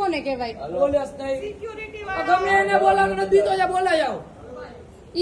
કોને કહેવાય? નહીં ગમે એને બોલાવે નથી તો બોલાય આવો.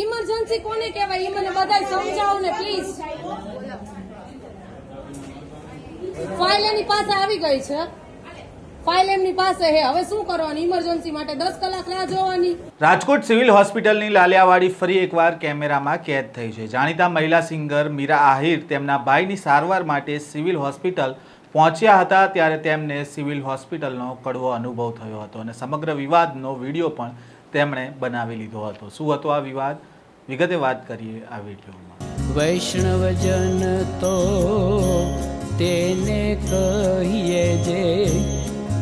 ઇમરજન્સી કોને કહેવાય? એ મને બધા સમજાવો ને પ્લીઝ ફાઇલ એની પાસે આવી ગઈ છે. ફાઇલ એમની પાસે હે હવે શું કરવાની? ઇમરજન્સી માટે દસ કલાક રાહ જોવાની. રાજકોટ સિવિલ હોસ્પિટલની લાલિયાવાડી ફરી એકવાર કેમેરામાં કેદ થઈ છે. જાણીતા મહિલા સિંગર મીરા આહિર તેમના ભાઈની સારવાર માટે સિવિલ હોસ્પિટલ પહોંચ્યા હતા ત્યારે તેમને સિવિલ હોસ્પિટલનો કડવો અનુભવ થયો હતો અને સમગ્ર વિવાદનો વીડિયો પણ તેમણે બનાવી લીધો હતો. શું હતો આ વિવાદ? વિગતે વાત કરીએ આ વિડીયોમાં. વૈષ્ણવજન તો તેને કહીએ જે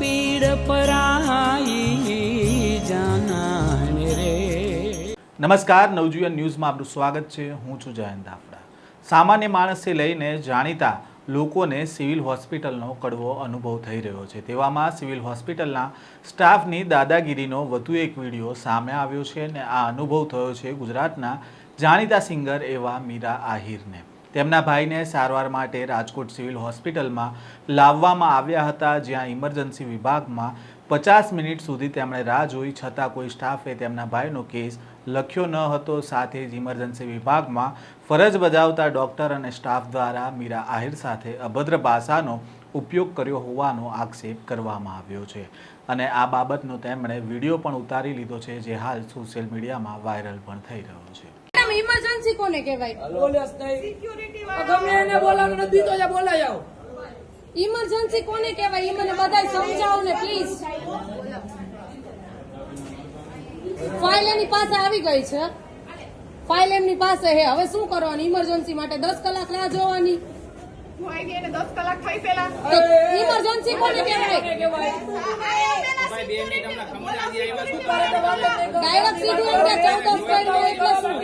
પીડ પરાઈ જાનાને રે. નમસ્કાર નવજીવન ન્યૂઝમાં આપનું સ્વાગત છે. હું છું જયંત દાફડા સામાન્ય માણસથી લઈને જાણીતા લોકોને સિવિલ હોસ્પિટલનો કડવો અનુભવ થઈ રહ્યો છે. તેવામાં સિવિલ હોસ્પિટલના સ્ટાફની દાદાગીરીનો વધુ એક વીડિયો સામે આવ્યો છે અને આ અનુભવ થયો છે ગુજરાતના જાણીતા સિંગર એવા મીરા આહિરને. તેમના ભાઈને સારવાર માટે રાજકોટ સિવિલ હોસ્પિટલમાં લાવવામાં આવ્યા હતા, જ્યાં ઇમરજન્સી વિભાગમાં પચાસ મિનિટ સુધી તેમણે રાહ જોઈ, છતાં કોઈ સ્ટાફે તેમના ભાઈનો કેસ લખ્યો ન હતો સાથે જ ઇમરજન્સી વિભાગમાં ફરજ બજાવતા ડૉક્ટર અને સ્ટાફ દ્વારા મીરા આહિર સાથે અભદ્ર ભાષાનો ઉપયોગ કર્યો હોવાનો આક્ષેપ કરવામાં આવ્યો છે. અને આ બાબતનો તેમણે વીડિયો પણ ઉતારી લીધો છે જે હાલ સોશિયલ મીડિયામાં વાયરલ પણ થઈ રહ્યો છે. ઇમરજન્સી કોને કહેવાય? બોલે જ નહીં આ ગમે એને બોલાવે નથી દીધો બોલાય આવો. ઇમરજન્સી કોને કહેવાય? એ મને બધા સમજાવો ને પ્લીઝ ફાઇલ એની પાસે આવી ગઈ છે. ફાઇલ એમની પાસે હે હવે શું કરવાની? ઇમરજન્સી માટે દસ કલાક રાહ જોવાની. ઇમરજન્સી કોને કહેવાય? ડાયરેક્ટ સીધું એમ કે ચૌદ દસ કરીને એટલે શું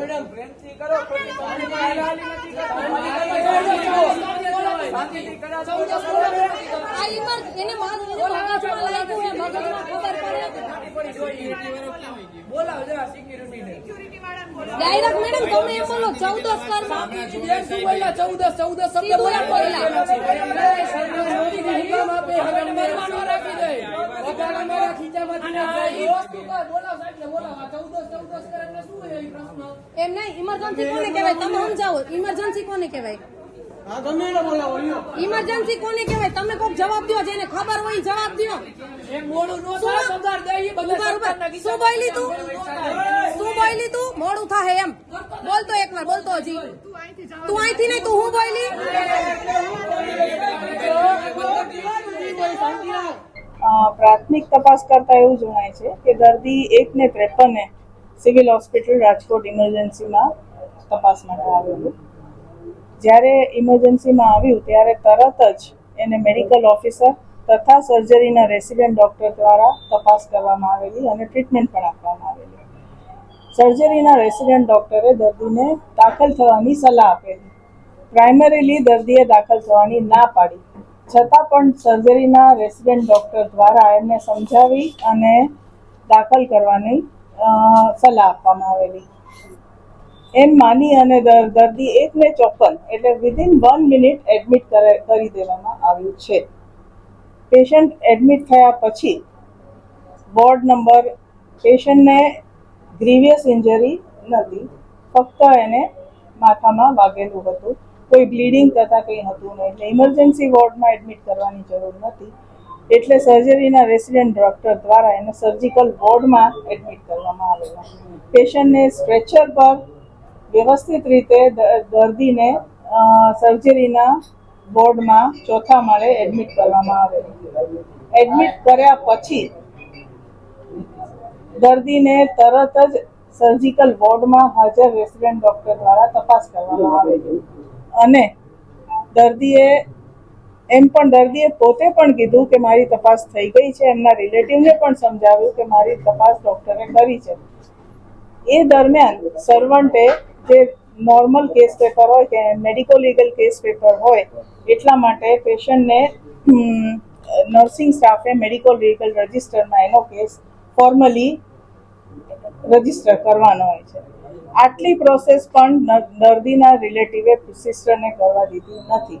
મેડમ પ્રેમથી કરો બોલાવો જરા સિક્યુરિટીને. ડાયરેક્ટ મેડમ તમે એમ બોલો કરમાં. શબ્દ ખીચામાંથી બોલાવો બોલાવો. ચૌદસ, ચૌદસ કરે શું એ પ્રશ્ન? એમ નહીં ઇમરજન્સી કોને કહેવાય? તમે સમજાવો ઇમરજન્સી કોને કહેવાય? ઇમરજન્સી કોને કહેવાય? તમે કોક જવાબ દો જેને ખબર હોય જવાબ દો શું બોલી તું? શું બોલી તું? મોડું થાય એમ. બોલતો એક વાર બોલતો હજી. તું અહીંથી નહીં તું હું બોલી? પ્રાથમિક તપાસ કરતા એવું જણાય છે કે દર્દી એક ને ત્રેપને સિવિલ હોસ્પિટલ રાજકોટ ઇમરજન્સીમાં તપાસ માટે આવેલું. જ્યારે ઇમરજન્સીમાં આવ્યું, ત્યારે તરત જ એને મેડિકલ ઓફિસર તથા સર્જરીના રેસિડેન્ટ ડૉક્ટર દ્વારા તપાસ કરવામાં આવેલી અને ટ્રીટમેન્ટ પણ આપવામાં આવેલી. સર્જરીના રેસિડેન્ટ ડૉક્ટરે દર્દીને દાખલ થવાની સલાહ આપેલી. પ્રાઇમરીલી દર્દીએ દાખલ થવાની ના પાડી. છતાં પણ સર્જરીના રેસિડેન્ટ ડૉક્ટર દ્વારા એમને સમજાવી અને દાખલ કરવાની સલાહ આપવામાં આવેલી. એમ માની અને દર્દી એક ને ચોપન એટલે વિધિન વન મિનિટ એડમિટ કરી દેવામાં આવ્યું છે. પેશન્ટ એડમિટ થયા પછી વોર્ડ નંબર પેશન્ટને ગ્રીવિયસ ઇન્જરી નથી. ફક્ત એને માથામાં વાગેલું હતું. કોઈ બ્લીડિંગ તથા કંઈ હતું નહીં. એટલે ઇમરજન્સી વોર્ડમાં એડમિટ કરવાની જરૂર નથી. એટલે સર્જરીના રેસિડેન્ટ ડોક્ટર દ્વારા એને સર્જિકલ વોર્ડમાં એડમિટ કરવામાં આવેલા પેશન્ટને સ્ટ્રેચર પર વ્યવસ્થિત રીતે દર્દીને સર્જરીના વોર્ડમાં ચોથા માળે એડમિટ કરવામાં આવે. એડમિટ કર્યા પછી દર્દીને તરત જ સર્જિકલ વોર્ડમાં હાજર રેસિડેન્ટ ડોક્ટર દ્વારા તપાસ કરવામાં આવે. અને દર્દીએ એમ પણ દર્દીએ પોતે પણ કીધું કે મારી તપાસ થઈ ગઈ છે. એમના રિલેટિવને પણ સમજાવ્યું કે મારી તપાસ ડૉક્ટરે કરી છે. એ દરમિયાન સર્વન્ટે જે નોર્મલ કેસ પેપર હોય કે મેડિકો લીગલ કેસ પેપર હોય, એટલા માટે પેશન્ટને નર્સિંગ સ્ટાફે મેડિકો લીગલ રજિસ્ટરમાં એનો કેસ ફોર્મલી રજિસ્ટર કરવાનો હોય છે. આટલી પ્રોસેસ પણ દર્દીના રિલેટિવે સિસ્ટરને કરવા દીધી નથી.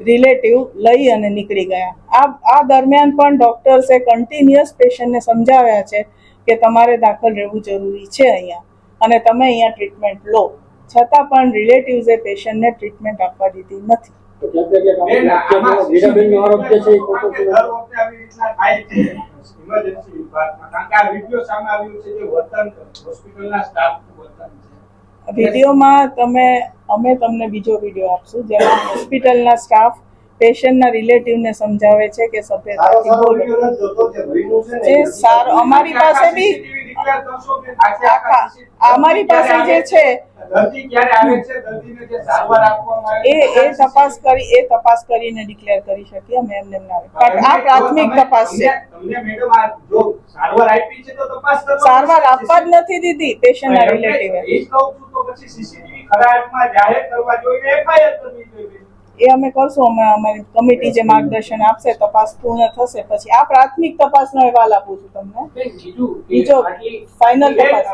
રિલેટિવ લઈ અને નીકળી ગયા. આ આ દરમિયાન પણ ડૉક્ટર્સે કન્ટિન્યુઅસ પેશન્ટને સમજાવ્યા છે કે તમારે દાખલ રહેવું જરૂરી છે અહીંયા અને તમે અહીંયા ટ્રીટમેન્ટ લો. છતાં પણ રિલેટિવ્સે પેશન્ટને ટ્રીટમેન્ટ આપવા દીધી નથી. તો ક્યાંક ને ક્યાંક બેન, આપણે આમાં વીરાબેનનો આરોપ જે છે એ ખોટો છે. દર વખતે આવી રીતના થાય છે. ઇમરજન્સી વિભાગમાં કારણ કે આ વીડિયો સામે આવ્યું છે જે વર્તન હોસ્પિટલના સ્ટાફનું વર્તન છે. વિડીયોમાં તમે અમે તમને બીજો વીડિયો આપશું જેમાં હોસ્પિટલના સ્ટાફ પેશન્ટના રિલેટિવને સમજાવે છે કે સભ્યતાથી બોલો. જે સારો અમારી પાસે બી અમારી પાસે જે છે? એ એ તપાસ કરી એ તપાસ કરીને ડિક્લેર કરી શકીએ અમે એમને પણ આ પ્રાથમિક તપાસ છે. સારવાર આપવા જ નથી દીધી પેશન્ટના રિલેટિવે એ જ કહું છું તો પછી સીસીટીવી ખરા જાહેર કરવા જોઈએ એફઆઈઆર કરવી જોઈએ એ અમે કરશું અમે અમારી કમિટી જે માર્ગદર્શન આપશે તપાસ પૂર્ણ થશે. પછી આ પ્રાથમિક તપાસનો અહેવાલ આપું છું તમને. બીજું ફાઇનલ તપાસ.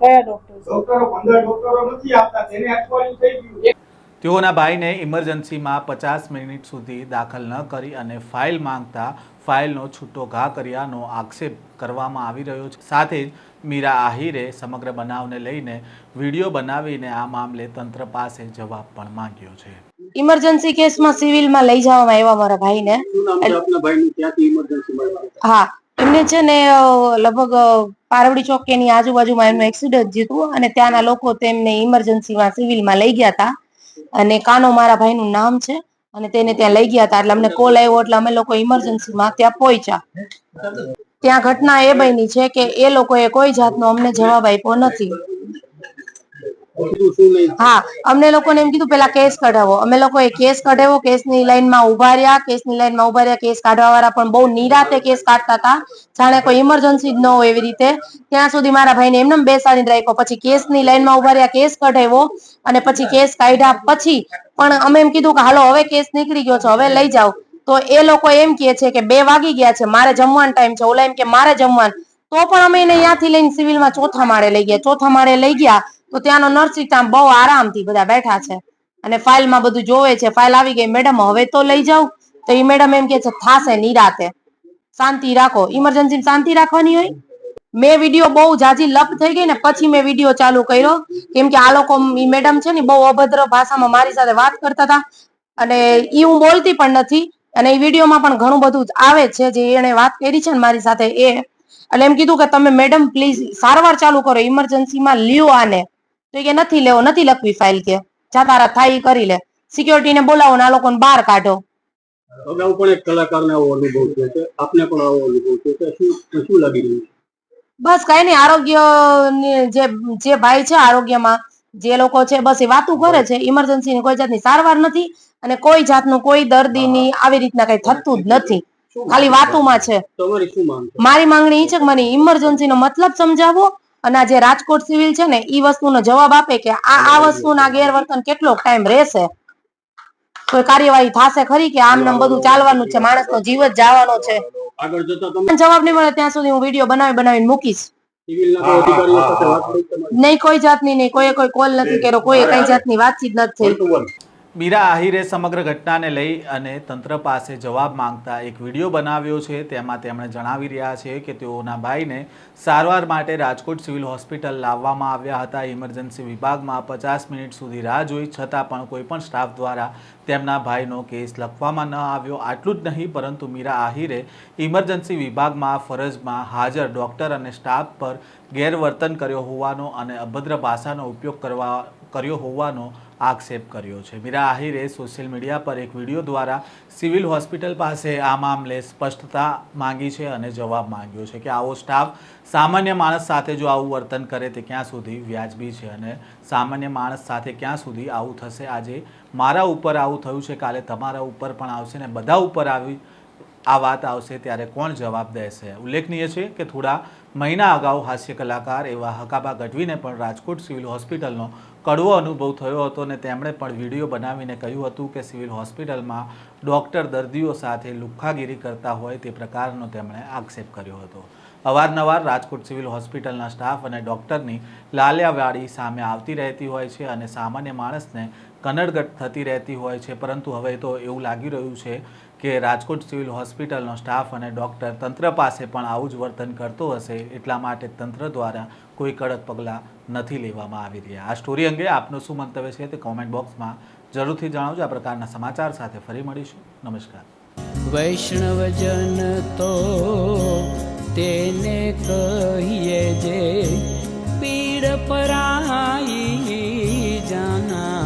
કયા ડોક્ટર? ડોક્ટરો પંદર ડોક્ટરો નથી આપતા તેને અઠવાડિયું થઈ ગયું. તેઓના ભાઈને ઇમરજન્સીમાં પચાસ મિનિટ સુધી દાખલ ન કરી અને ફાઇલ માંગતા ફાઇલનો છૂટો ઘા કર્યાનો આક્ષેપ કરવામાં આવી રહ્યો છે. સાથે જ મીરા આહિરે સમગ્ર બનાવને લઈને વીડિયો બનાવીને આ મામલે તંત્ર પાસે જવાબ પણ માંગ્યો છે. ઇમરજન્સી કેસમાં સિવિલમાં લઈ જવામાં આવ્યા મારા ભાઈને. હા એમને છે ને લગભગ પારવડી ચોકીની આજુબાજુમાં એમનું એક્સિડન્ટ જીતું અને ત્યાંના લોકો તેમને ઇમરજન્સીમાં સિવિલમાં લઈ ગયા હતા. અને કાનો મારા ભાઈનું નામ છે અને તેને ત્યાં લઈ ગયા હતા. એટલે અમને કોલ આવ્યો એટલે અમે લોકો ઇમરજન્સીમાં ત્યાં પહોંચ્યા. ત્યાં ઘટના એ બની છે કે એ લોકોએ કોઈ જાતનો અમને જવાબ આપ્યો નથી. હા, અમને લોકોને એમ કીધું, પેલા કેસ કઢાવો. અમે લોકોએ કેસ કઢાવ્યો, કેસની લાઈનમાં ઊભા રહ્યા, કેસની લાઈનમાં ઊભા રહ્યા, કેસ કાઢવા વાળા પણ બહુ નિરાતે કેસ કાઢતા હતા. જાણે કોઈ ઇમરજન્સી જ ન હોય એવી રીતે. ત્યાં સુધી મારા ભાઈને એમને એમ બેસાડીને રાખ્યો, પછી કેસની લાઈનમાં ઊભા રહ્યા, કેસ કઢાવ્યો, અને પછી કેસ કાઢ્યા પછી પણ અમે એમ કીધું કે, હાલો, હવે કેસ નીકળી ગયો છે, હવે લઈ જાઓ. તો એ લોકો એમ કહે છે કે બે વાગી ગયા છે, મારે જમવાનો ટાઈમ છે. ઓલા એમ કે મારે જમવાનું. તો પણ અમે એને ત્યાંથી લઈને સિવિલમાં ચોથા માળે લઈ ગયા. ચોથા માળે લઈ ગયા તો ત્યાંનો નર્સિંગ બહુ આરામથી બધા બેઠા છે. અને ફાઇલમાં બધું જોવે છે. ફાઇલ આવી ગઈ, મેડમ, હવે તો લઈ જાઉં તો એ મેડમ એમ કે છે, થાશે નિરાતે શાંતિ રાખો. ઇમરજન્સી શાંતિ રાખવાની હોય? મેં વીડિયો બહુ જાજી લપ થઈ ગઈ ને પછી મેં વીડિયો ચાલુ કર્યો. કેમ કે આ લોકો ઈ મેડમ છે ને બહુ અભદ્ર ભાષામાં મારી સાથે વાત કરતા હતા. અને ઈ હું બોલતી પણ નથી. અને એ વિડીયોમાં પણ ઘણું બધું આવે છે જે એને વાત કરી છે ને મારી સાથે એ. એટલે એમ કીધું કે તમે મેડમ પ્લીઝ સારવાર ચાલુ કરો ઇમરજન્સીમાં લ્યો આને. તો કે નથી લેવો નથી લખવી ફાઇલ કે. જા તારા થાય કરી લે. સિક્યોરિટીને બોલાવો ને આ લોકોને બહાર કાઢો. અગાઉ પણ એક કલાકારને આવો અનુભવ થયો છે. આપને પણ આવો અનુભવ થયો છે. શું શું લાગી રહ્યું છે? બસ કઈ નહીં આરોગ્ય જે જે ભાઈ છે આરોગ્યમાં જે લોકો છે બસ એ વાતું કરે છે. ઇમરજન્સી ની કોઈ જાતની સારવાર નથી. અને કોઈ જાતનું કોઈ દર્દીની આવી રીતના કઈ થતું જ નથી. ખાલી વાતોમાં છે. તમારી શું માંગ છે મારી માંગણી એ છે કે મને ઇમરજન્સી નો મતલબ સમજાવો અને આ જે રાજકોટ સિવિલ છે ને એ વસ્તુનો જવાબ આપે કે આ આ વસ્તુના ગેરવર્તન કેટલો ટાઈમ રહેશે. કોઈ કાર્યવાહી થશે ખરી કે આમ નામ બધું ચાલવાનું છે? માણસનો જીવ જ જવાનો છે. જવાબ નહીં મળે ત્યાં સુધી હું વીડિયો બનાવી બનાવીને મૂકીશ. નહીં કોઈ જાતની નહીં. કોઈ કોઈ કોલ નથી કર્યો કોઈ કઈ જાતની વાતચીત નથી. થઈ મીરા આહિરે સમગ્ર ઘટનાને લઈ અને તંત્ર પાસે જવાબ માંગતા એક વીડિયો બનાવ્યો છે. તેમાં તેમણે જણાવી રહ્યા છે કે તેઓના ભાઈને સારવાર માટે રાજકોટ સિવિલ હોસ્પિટલ લાવવામાં આવ્યા હતા. ઇમરજન્સી વિભાગમાં પચાસ મિનિટ સુધી રાહ જોઈ, છતાં પણ કોઈપણ સ્ટાફ દ્વારા તેમના ભાઈનો કેસ લખવામાં ન આવ્યો. આટલું જ નહીં, પરંતુ મીરા આહિરે ઇમરજન્સી વિભાગમાં ફરજમાં હાજર ડૉક્ટર અને સ્ટાફ પર ગેરવર્તન કર્યો હોવાનો અને અભદ્ર ભાષાનો ઉપયોગ કરવા કર્યો હોવાનો આક્ષેપ કર્યો છે. મીરા આહિરે સોશિયલ મીડિયા પર એક વીડિયો દ્વારા સિવિલ હોસ્પિટલ પાસે આ મામલે સ્પષ્ટતા માંગી છે અને જવાબ માંગ્યો છે કે આવો સ્ટાફ સામાન્ય માણસ સાથે જો આવું વર્તન કરે તે ક્યાં સુધી વ્યાજબી છે અને સામાન્ય માણસ સાથે ક્યાં સુધી આવું થશે? આજે મારા ઉપર આવું થયું છે, કાલે તમારા ઉપર પણ આવશે ને બધા ઉપર આવી આ વાત આવશે ત્યારે કોણ જવાબ દેશે? ઉલ્લેખનીય છે કે થોડા મહિના અગાઉ હાસ્ય કલાકાર એવા હકાબા ગઢવીને પણ રાજકોટ સિવિલ હોસ્પિટલનો કડવો અનુભવ થયો હતો અને તેમણે પણ વીડિયો બનાવીને કહ્યું હતું કે સિવિલ હોસ્પિટલમાં ડૉક્ટર દર્દીઓ સાથે લુખ્ખાગીરી કરતા હોય તે પ્રકારનો તેમણે આક્ષેપ કર્યો હતો. અવારનવાર રાજકોટ સિવિલ હોસ્પિટલના સ્ટાફ અને ડૉક્ટરની લાલ્યાવાળી સામે આવતી રહેતી હોય છે અને સામાન્ય માણસને કનડગટ થતી રહેતી હોય છે. પરંતુ હવે તો એવું લાગી રહ્યું છે કે રાજકોટ સિવિલ હોસ્પિટલનો સ્ટાફ અને ડૉક્ટર તંત્ર પાસે પણ આવું જ વર્તન કરતો હશે એટલા માટે તંત્ર દ્વારા કોઈ કડક પગલાં નથી લેવામાં આવી રહ્યા. આ સ્ટોરી અંગે આપનું શું મંતવ્ય છે તે કોમેન્ટ બોક્સમાં જરૂરથી જણાવજો. આ પ્રકારના સમાચાર સાથે ફરી મળીશું. નમસ્કાર. વૈષ્ણવજન તો તેને કહીએ જે પીડ પરાઈ જાના